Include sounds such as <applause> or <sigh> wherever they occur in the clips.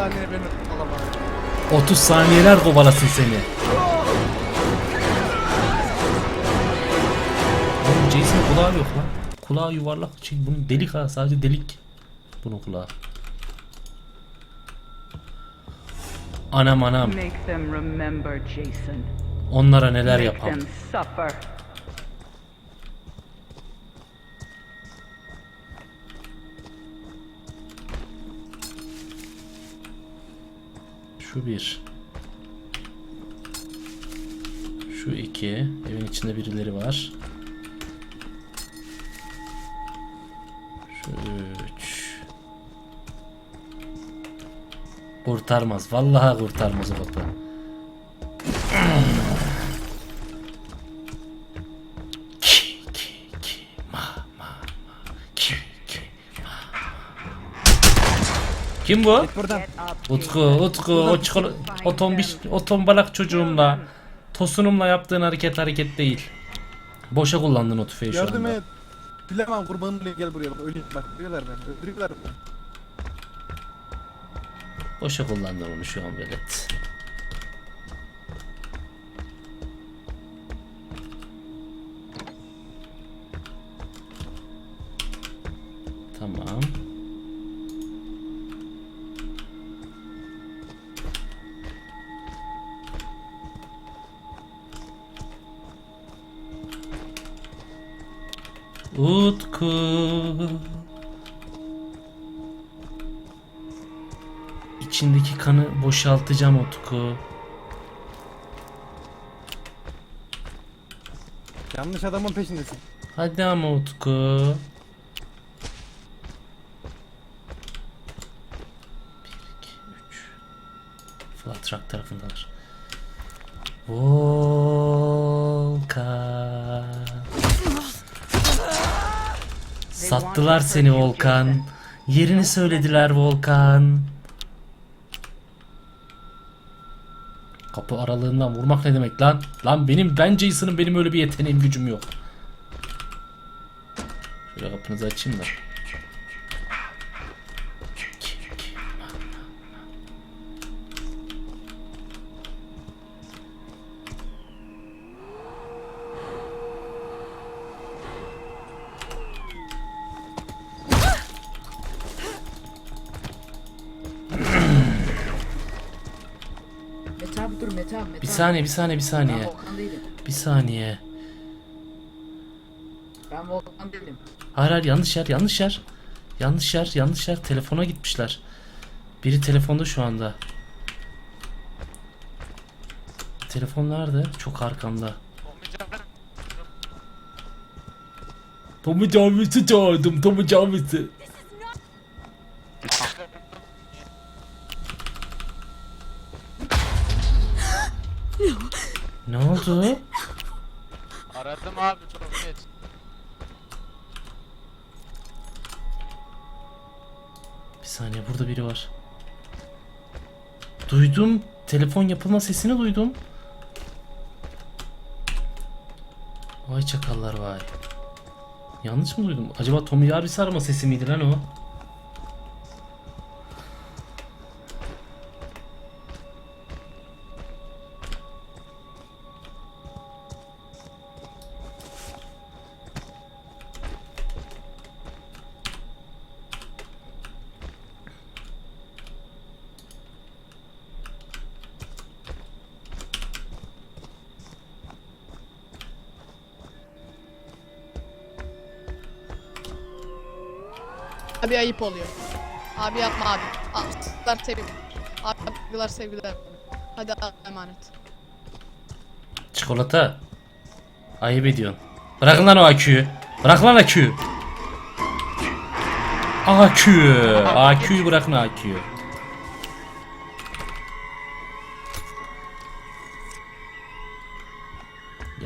saniye beni alamam. 30 saniyeler kovalasın seni. Oğlum Jason kulağı yok lan. Kulağı yuvarlak. Şey, bunun delik ha sadece delik. Bunun kulağı. Anam anam. Make them remember, Jason. Onlara neler Make Şu bir. Şu iki. Evin içinde birileri var. Şu üç. Kurtarmaz. Vallahi kurtarmaz o kapı. Kim bu? Buradan. Utku, Utku, o çikolata, o tombiş, o tombalak çocuğumla, tosunumla yaptığın hareket hareket değil. Boşa kullandın o tüfeği şu Yardım anda. et. Bilemem kurbanın olayım, gel buraya bak öleyim bak öldürüyorlar beni öldürüyorlar beni. Boşa kullandın onu şu an velet. Utku. İçindeki kanı boşaltacağım Utku. Yanlış adamın peşindesin. Hadi ama Utku. Flat Truck tarafındalar. Volkan. Sattılar seni Volkan. Yerini söylediler Volkan. Kapı aralığından vurmak ne demek lan? Lan benim ben Jason'ın benim öyle bir yeteneğim gücüm yok. Şöyle kapınızı açayım da. Bir saniye bir saniye bir Ben saniye. Volkan değilim. Bir saniye. Ben Volkan değilim. Hayır hayır yanlış yer yanlış yer. Yanlış yer yanlış yer. Telefona gitmişler. Biri telefonda şu anda. Telefon nerede? Çok arkamda. Tommy Jarvis'i çağırdım. Tommy Jarvis'i. Ne oldu? Aradım abi çok geç. Bir saniye burada biri var. Duydum. Telefon yapılma sesini duydum. Vay çakallar vay. Yanlış mı duydum? Acaba Tommy Jarvis arama sesi miydi lan o? Abi ayıp oluyor. Abi yapma abi. Aslar sevgiler. Abi sevgiler. Hadi Allah'a emanet. Çikolata. Ayıp ediyorsun. Bırakın lan o aküyü. Bırak lan aküyü. Akü. Aküyü bırakın aküyü.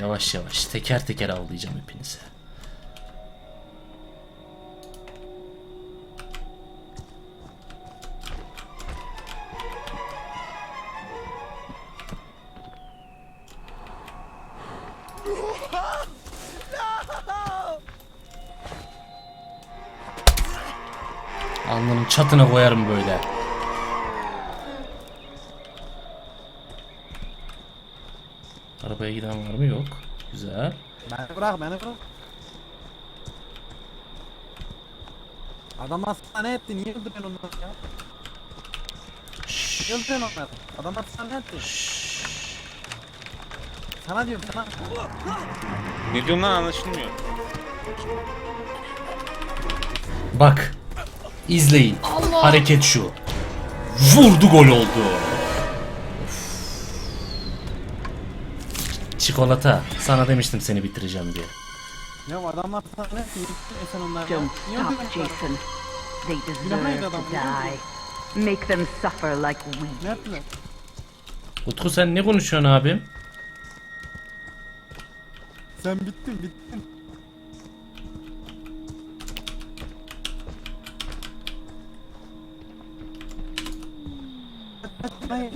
Yavaş yavaş teker teker avlayacağım hepinizi. çatına koyarım böyle. Arabaya giden var mı? Yok. Güzel. Beni bırak beni bırak. Adam hastane etti. Niye öldürdün onları ya? Niye öldürdün onları? Adam hastane etti. Sana diyorum sana. Ne diyorsun lan anlaşılmıyor. Bak. İzleyin. Allah. Hareket şu. Vurdu gol oldu. Of. Çikolata. Sana demiştim seni bitireceğim diye. Ya adam hastane etti. Niye öldürüyorsun sen onları? ya? Don't Niye stop, öldürüyorsun onları? Jason. They Günahıydı deserve adam, to biliyor musun? die. Make them suffer like we Ne yaptılar? Utku sen ne konuşuyorsun abim? Sen bittin bittin. Hayır.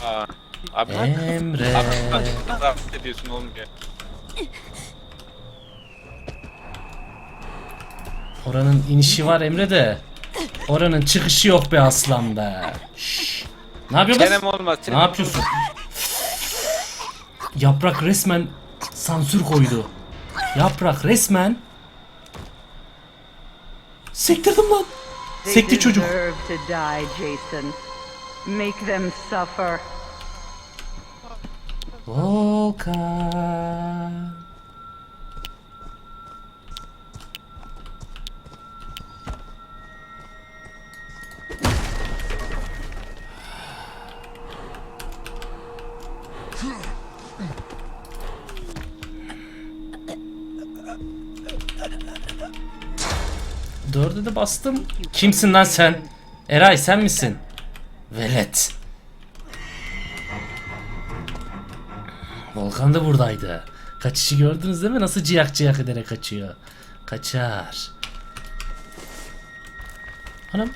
Aha. Abi bak. Emre. Abi bak. Ediyorsun oğlum ya. Oranın inişi var Emre de. Oranın çıkışı yok be aslan be. Şşş. Ne yapıyorsun? Kerem olmaz. Ne yapıyorsun? Yaprak resmen sansür koydu. Yaprak resmen Sektirdim lan. Sekti çocuk. Volkan. Dörde de bastım. Kimsin lan sen? Eray sen misin? Velet. Volkan da buradaydı. Kaçışı gördünüz değil mi? Nasıl ciyak ciyak ederek kaçıyor. Kaçar. Hanım.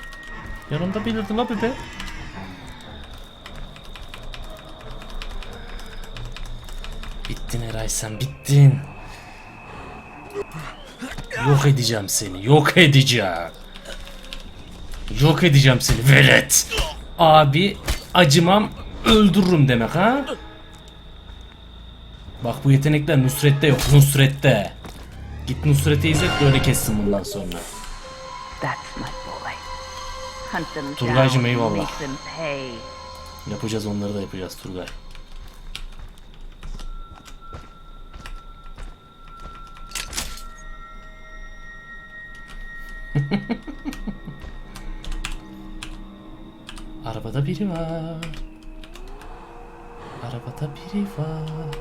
Yanımda belirdi la bebe. Bittin Eray sen bittin. Yok edeceğim seni. Yok edeceğim. Yok edeceğim seni velet. Abi acımam öldürürüm demek ha? Bak bu yetenekler Nusret'te yok. Nusret'te. Git Nusret'i izlet böyle kessin bundan sonra. Down. eyvallah. Yapacağız onları da yapacağız Turgay. <laughs> Arabada biri var. Arabada biri var.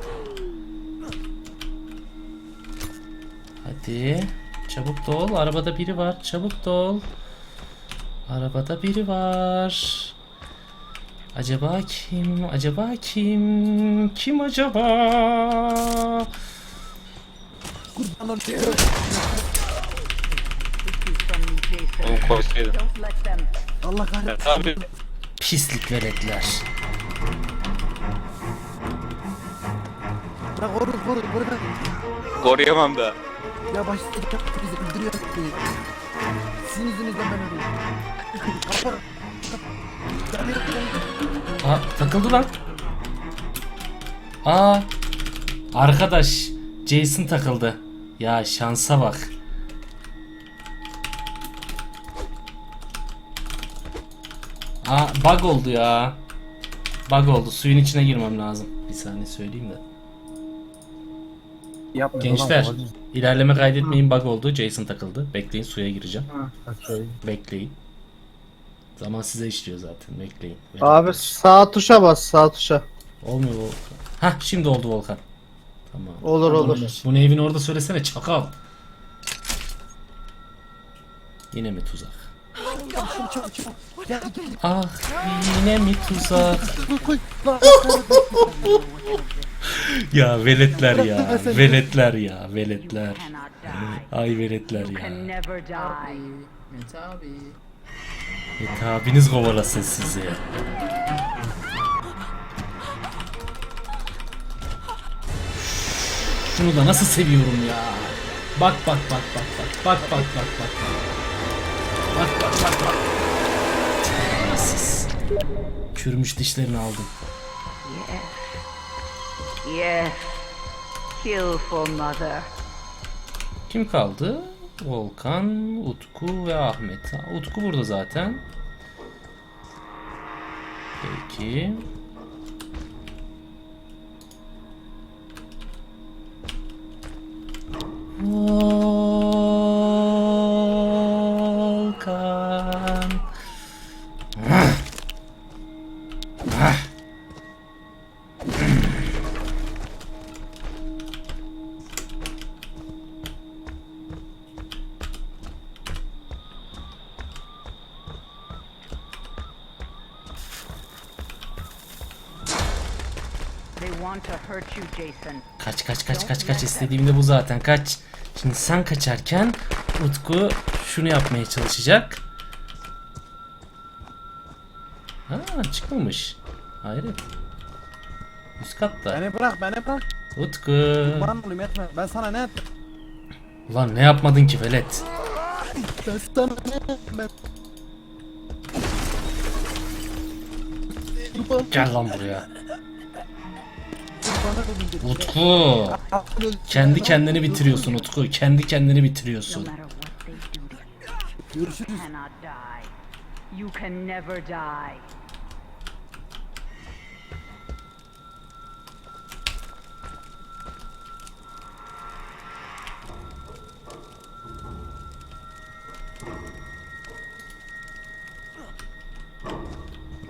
Hadi. Çabuk dol. Arabada biri var. Çabuk dol. Arabada biri var. Acaba kim? Acaba kim? Kim acaba? Kurban. Onu koysaydım. Allah kahretsin. Pislik veletler. Bırak orada orada burada. Koruyamam da. Ya başsızlık yaptı bizi öldürüyor. Sizin yüzünüzden ben ölüyorum. Kapar. Takıldı lan. Aa. Arkadaş Jason takıldı. Ya şansa bak. Aa bug oldu ya. Bug oldu. Suyun içine girmem lazım. Bir saniye söyleyeyim de. Yapma. Gençler ilerleme kaydetmeyin bug oldu. Jason takıldı. Bekleyin suya gireceğim. Bekleyin. Zaman size işliyor zaten. Bekleyin. Abi sağ tuşa bas sağ tuşa. Olmuyor Volkan. Hah şimdi oldu Volkan. Tamam. Olur olur. Bunu evin orada söylesene çakal. Yine mi tuzak? Ah yine mi tuzak? <laughs> Ya veletler ya. Veletler ya. Veletler. Ay veletler ya. Mete abi. Et abiniz kovalasın sizi. Şunu da nasıl seviyorum ya. Bak bak bak bak bak bak bak bak bak bak. Bak bak bak bak. Terbiyesiz. Kürmüş dişlerini aldım. Yes. Kill for mother. Kim kaldı? Volkan, Utku ve Ahmet. Utku burada zaten. Peki. Kaç kaç kaç kaç kaç istediğim de bu zaten kaç. Şimdi sen kaçarken Utku şunu yapmaya çalışacak. Ha çıkmamış. Hayret. Üst katta. Beni bırak beni bırak. Utku. Bana olayım etme. Ben sana ne ettim? Ulan ne yapmadın ki velet? Ben sana ne ettim ben? Kurban Gel lan buraya. Utku. Kendi kendini bitiriyorsun Utku. Kendi kendini bitiriyorsun. Görüşürüz. you cannot die. You can never die.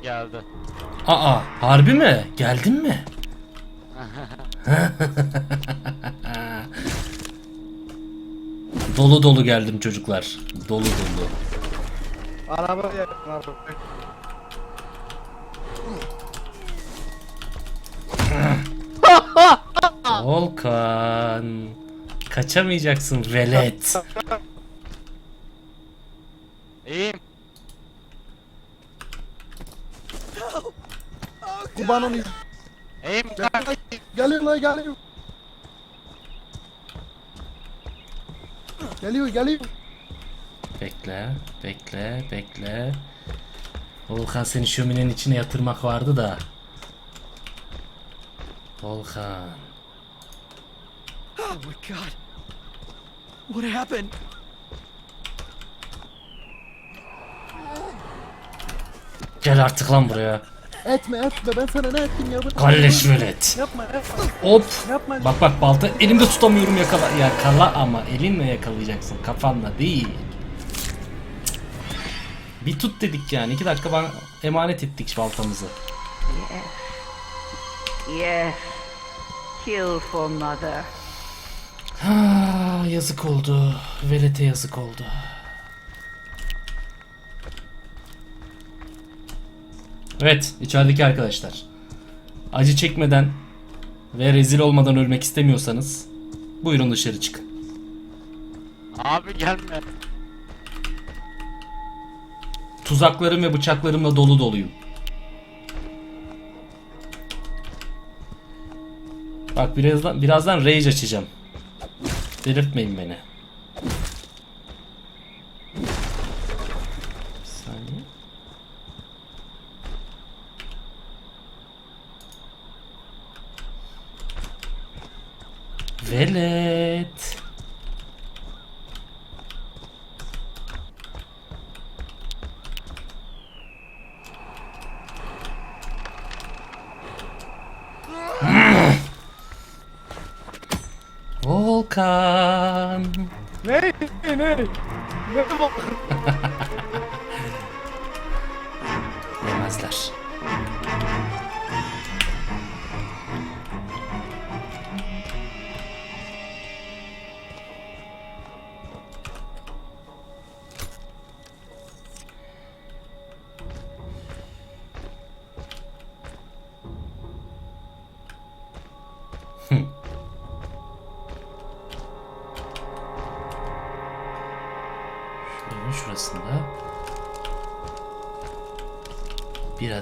Geldi. Aa harbi mi? Geldin mi? <laughs> dolu dolu geldim çocuklar. Dolu dolu. Araba yakın araba. <laughs> Volkan. Kaçamayacaksın velet. <laughs> İyiyim. Kanka. Geliyor geliyor. Geliyor geliyor. Bekle, bekle, bekle. Volkan seni şöminenin içine yatırmak vardı da. Volkan. Oh my god. What happened? Gel artık lan buraya. Etme etme ben sana ne ettim ya? Kalleş velet. Yapma yapma. Hop. Yapma. Bak bak balta elimde tutamıyorum yakala. Yakala ama elinle yakalayacaksın kafanla değil. Bir tut dedik yani. iki dakika bana emanet ettik baltamızı. Yes. Kill for mother. Ha, yazık oldu. Velete yazık oldu. Evet, içerideki arkadaşlar. Acı çekmeden ve rezil olmadan ölmek istemiyorsanız buyurun dışarı çıkın. Abi gelme. Tuzaklarım ve bıçaklarımla dolu doluyum. Bak birazdan birazdan rage açacağım. Delirtmeyin beni. Bir saniye. Velet.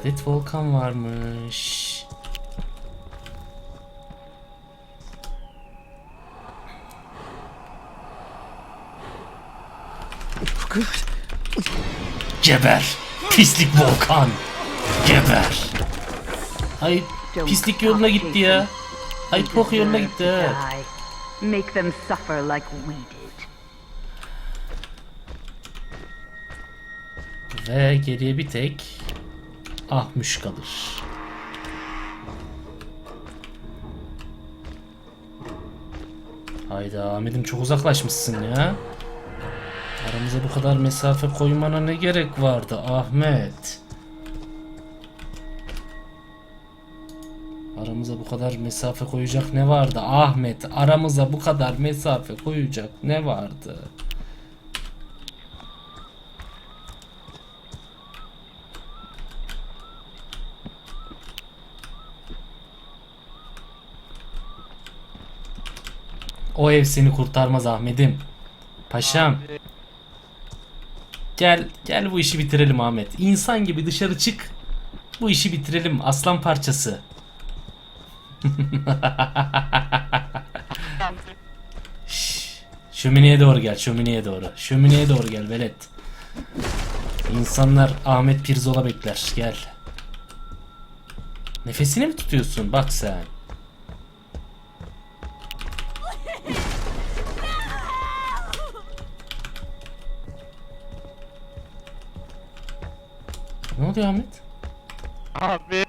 Adet volkan varmış. Geber! Pislik volkan! Geber! Ay Pislik yoluna gitti ya. Ay pok yoluna gitti ha. Make them suffer like we did. Ve geriye bir tek Ahmuş kalır. Hayda Ahmet'im çok uzaklaşmışsın ya. Aramıza bu kadar mesafe koymana ne gerek vardı Ahmet? Aramıza bu kadar mesafe koyacak ne vardı Ahmet? Aramıza bu kadar mesafe koyacak ne vardı? O ev seni kurtarmaz Ahmet'im. Paşam. Gel gel bu işi bitirelim Ahmet. İnsan gibi dışarı çık. Bu işi bitirelim aslan parçası. <laughs> Şömineye doğru gel, şömineye doğru. Şömineye doğru gel velet. İnsanlar Ahmet Pirzola bekler. Gel. Nefesini mi tutuyorsun? Bak sen. oluyor Ahmet? Abi.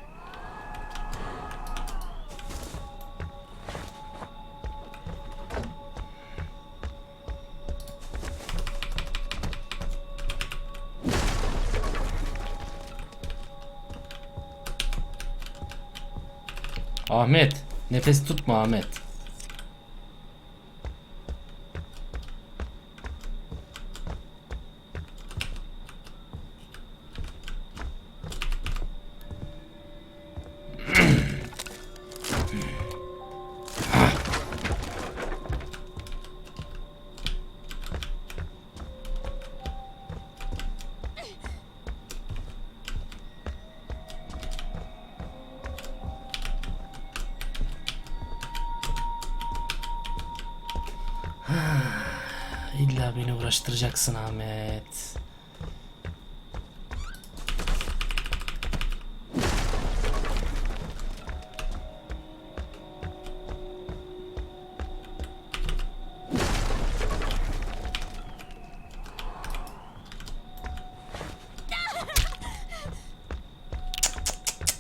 Ahmet, nefes tutma Ahmet. Beni uğraştıracaksın Ahmet.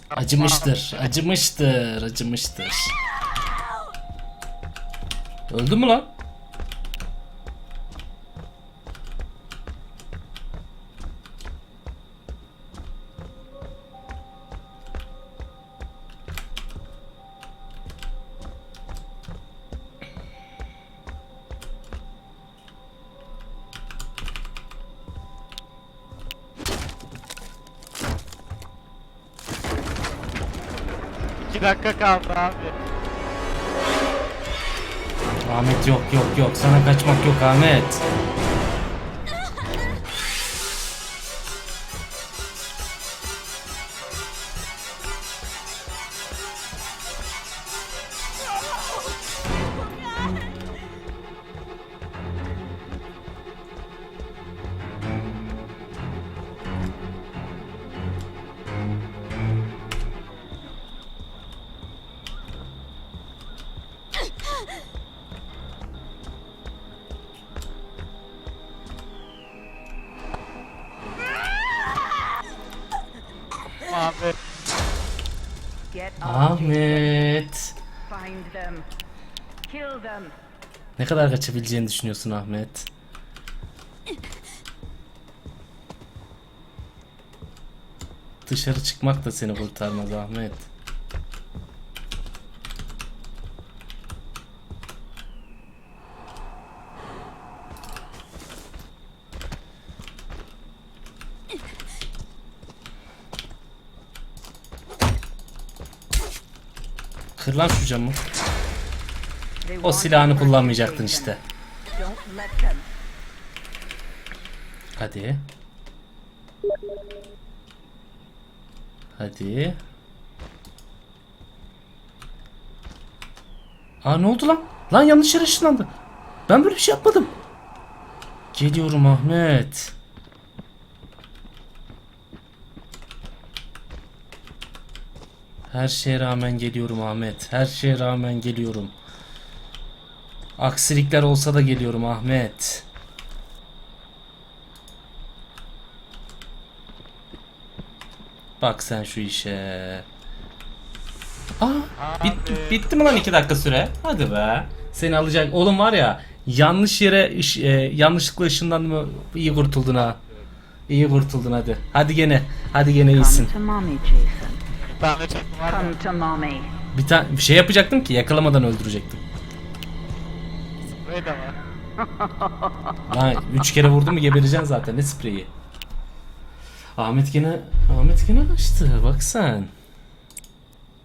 Acımıştır, acımıştır, acımıştır. Öldü mü lan? Dakika kaldı abi. Ahmet yok yok yok sana kaçmak yok Ahmet. Ahmet. Ne kadar kaçabileceğini düşünüyorsun Ahmet? Dışarı çıkmak da seni kurtarmaz Ahmet. Kır lan şu camı. O silahını kullanmayacaktın işte. Hadi. Hadi. Aa ne oldu lan? Lan yanlış yere ışınlandı. Ben böyle bir şey yapmadım. Geliyorum Ahmet. Her şeye rağmen geliyorum Ahmet. Her şeye rağmen geliyorum. Aksilikler olsa da geliyorum Ahmet. Bak sen şu işe. Aa, bit, bitti mi lan 2 dakika süre? Hadi be. Seni alacak. Oğlum var ya yanlış yere iş, e, yanlışlıkla ışınlandın mı iyi kurtuldun ha. İyi kurtuldun hadi. Hadi gene. Hadi gene iyisin. Come to mommy, Jason. Bir tane çekim var Come to mommy. Bir tane bir şey yapacaktım ki yakalamadan öldürecektim. Böyle mi? <laughs> Lan 3 kere vurdum mu gebereceksin zaten ne spreyi. Ahmet gene Ahmet gene kaçtı bak sen.